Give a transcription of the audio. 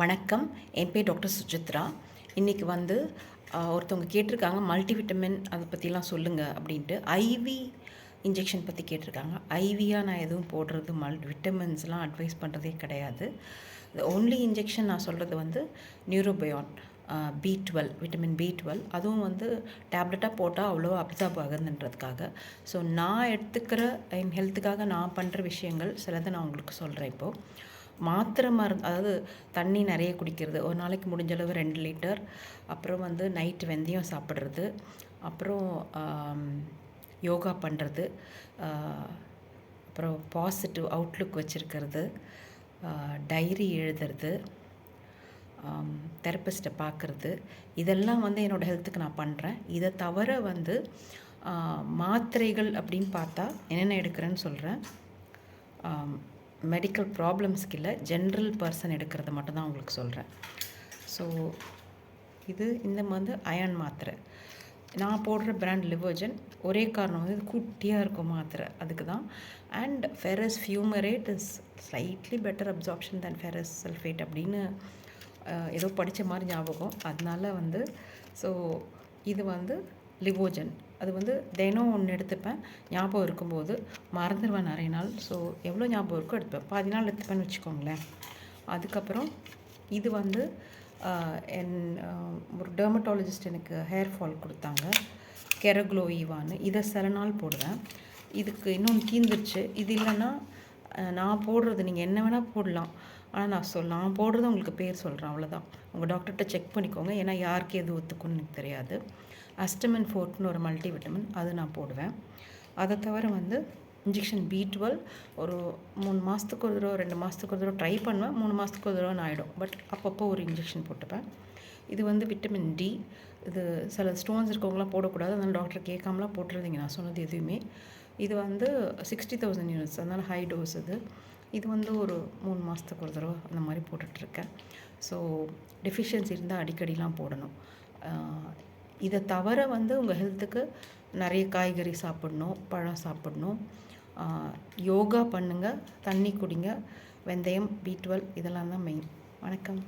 வணக்கம். என் பேர் டாக்டர் சுஜித்ரா. இன்றைக்கி வந்து ஒருத்தவங்க கேட்டிருக்காங்க மல்டிவிட்டமின் அதை பற்றிலாம் சொல்லுங்கள் அப்படின்ட்டு. ஐவி இன்ஜெக்ஷன் பற்றி கேட்டிருக்காங்க. ஐவியாக நான் எதுவும் போடுறது மல் விட்டமின்ஸ்லாம் அட்வைஸ் பண்ணுறதே கிடையாது ஒன்லி இன்ஜெக்ஷன் நான் சொல்கிறது வந்து Neurobion B twelve vitamin B twelve அதுவும் வந்து டேப்லெட்டாக போட்டால் அவ்வளோ அப்சார்ப் ஆகுதுன்றதுக்காக ஸோ நான் எடுத்துக்கிற என் ஹெல்த்துக்காக நான் பண்ணுற விஷயங்கள் சிலதை நான் உங்களுக்கு சொல்கிறேன் இப்போது மாத்திரை மருந்து அதாவது தண்ணி நிறைய குடிக்கிறது. ஒரு நாளைக்கு முடிஞ்ச அளவு ரெண்டு லிட்டர். அப்புறம் வந்து நைட் வெந்தயம் சாப்பிட்றது. அப்புறம் யோகா பண்ணுறது அப்புறம் பாசிட்டிவ் அவுட்லுக் வச்சுருக்கிறது. டைரி எழுதுறது. தெரப்பிஸ்ட்டை பார்க்குறது இதெல்லாம் வந்து என்னோடய ஹெல்த்துக்கு நான் பண்ணுறேன் இதை தவிர வந்து மாத்திரைகள் அப்படின்னு பார்த்தா என்னென்ன எடுக்கிறேன்னு சொல்கிறேன் மெடிக்கல் ப்ராப்ளம்ஸ்க்கு இல்லை ஜென்ரல் பர்சன் எடுக்கிறத மட்டும் தான் உங்களுக்கு சொல்கிறேன் ஸோ இது இந்த வந்து அயன் மாத்திரை. நான் போடுற பிராண்ட் லிவோஜன் ஒரே காரணம் வந்து குட்டியாக இருக்கும் மாத்திரை. அதுக்கு தான் and ferrous fumarate is slightly better absorption than ferrous sulphate அப்படின்னு ஏதோ படித்த மாதிரி ஞாபகம். அதனால வந்து ஸோ இது வந்து லிவோஜன் அது வந்து தினம் ஒன்று எடுத்துப்பேன். ஞாபகம் இருக்கும்போது மறந்துடுவேன் நிறைய நாள். ஸோ எவ்வளோ ஞாபகம் இருக்கோ எடுப்பேன் பாதி நாள் எடுத்துப்பேன்னு வச்சுக்கோங்களேன். அதுக்கப்புறம் இது வந்து என் ஒரு டெர்மட்டாலஜிஸ்ட் எனக்கு ஹேர் ஃபால் கொடுத்தாங்க. கெரக்ளோ ஈவான்னு இதை சில நாள் போடுவேன். இதுக்கு இன்னொன்று தீந்துருச்சு இது இல்லைன்னா நான் போடுறது நீங்கள் என்ன வேணால் போடலாம். ஆனால் நான் சொல் நான் போடுறது உங்களுக்கு பேர் சொல்கிறேன் அவ்வளோதான் உங்கள் டாக்டர்கிட்ட செக் பண்ணிக்கோங்க. ஏன்னா யாருக்கு எது ஒத்துக்குன்னு எனக்கு தெரியாது. அஸ்டமின் ஃபோர்ட்னு ஒரு மல்டி விட்டமின் அது நான் போடுவேன். அதை தவிர வந்து இன்ஜெக்ஷன் பி டுவெல் ஒரு மூணு மாதத்துக்கு ஒரு தடவை ரெண்டு மாதத்துக்கு ஒரு தடவை ட்ரை பண்ணுவேன். மூணு மாதத்துக்கு ஒரு தடவை ஆகிடும் பட் அப்பப்போ ஒரு இன்ஜெக்ஷன் போட்டுப்பேன். இது வந்து விட்டமின் டி இது சில ஸ்டோன்ஸ் இருக்கவங்களாம் போடக்கூடாது. அதனால் டாக்டர் கேட்காமலாம் போட்டுருந்தீங்க நான் சொன்னது எதுவுமே. இது வந்து சிக்ஸ்டி தௌசண்ட் யூனிட்ஸ் அதனால் ஹை டோஸ் இது. இது வந்து ஒரு மூணு மாதத்துக்கு ஒரு தடவை அந்த மாதிரி போட்டுட்ருக்கேன். ஸோ டெஃபிஷியன்சி இருந்தால் அடிக்கடிலாம் போடணும். இதை தவிர வந்து உங்கள் ஹெல்த்துக்கு நிறைய காய்கறி சாப்பிடணும் பழம் சாப்பிடணும். யோகா பண்ணுங்கள் தண்ணி குடிங்க வெந்தயம் பி டுவெல் இதெல்லாம் தான் மெயின் வணக்கம்.